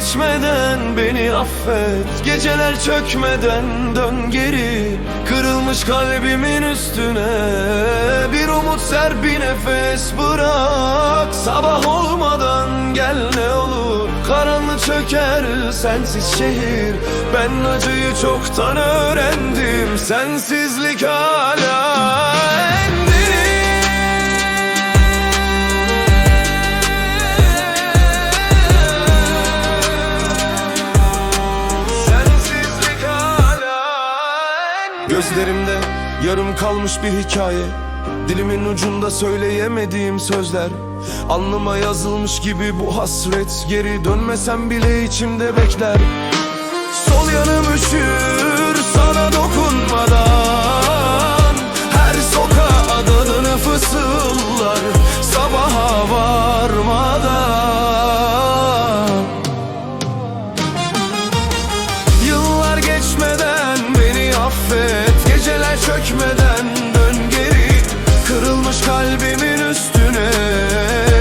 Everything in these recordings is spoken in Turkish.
geçmeden beni affet. Geceler çökmeden dön geri. Kırılmış kalbimin üstüne. Bir umut ser bir nefes bırak. Sabah olmadan gel ne olur. Karanlık çöker sensiz şehir. Ben acıyı çoktan öğrendim. Sensizlik hala Gözlerimde yarım kalmış bir hikaye. Dilimin ucunda söyleyemediğim sözler. Alnıma yazılmış gibi bu hasret Geri dönmesem bile içimde bekler. Sol yanım üşür sana dokunmadan çökmeden dön geri. Kırılmış kalbimin üstüne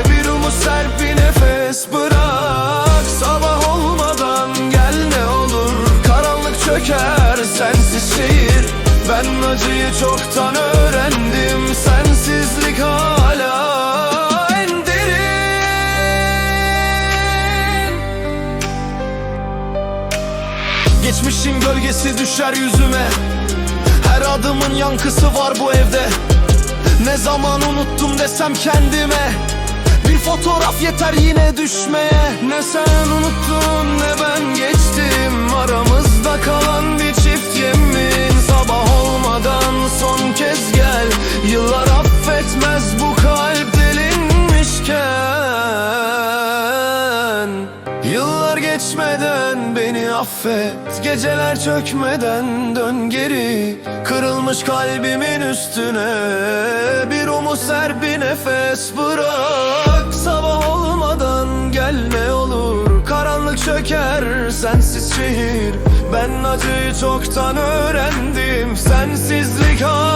Bir umut serp bir nefes bırak. Sabah olmadan gel ne olur. Karanlık çöker sensiz şehir. Ben acıyı çoktan öğrendim. Sensizlik hala en Geçmişin gölgesi düşer yüzüme Her adımın yankısı var bu evde. Ne zaman unuttum desem kendime. Bir fotoğraf yeter yine düşmeye. Ne sen unuttun ne ben geçtim. Aramızda kalan bir çift yemin. Sabah olmadan son kez gel. Yıllar affetmez bu kalp delinmişken. Yıllar geçmeden affet. Geceler çökmeden dön geri. Kırılmış kalbimin üstüne. Bir umut ser bir nefes bırak. Sabah olmadan gel ne olur. Karanlık çöker sensiz şehir. Ben acıyı çoktan öğrendim. Sensizlik hala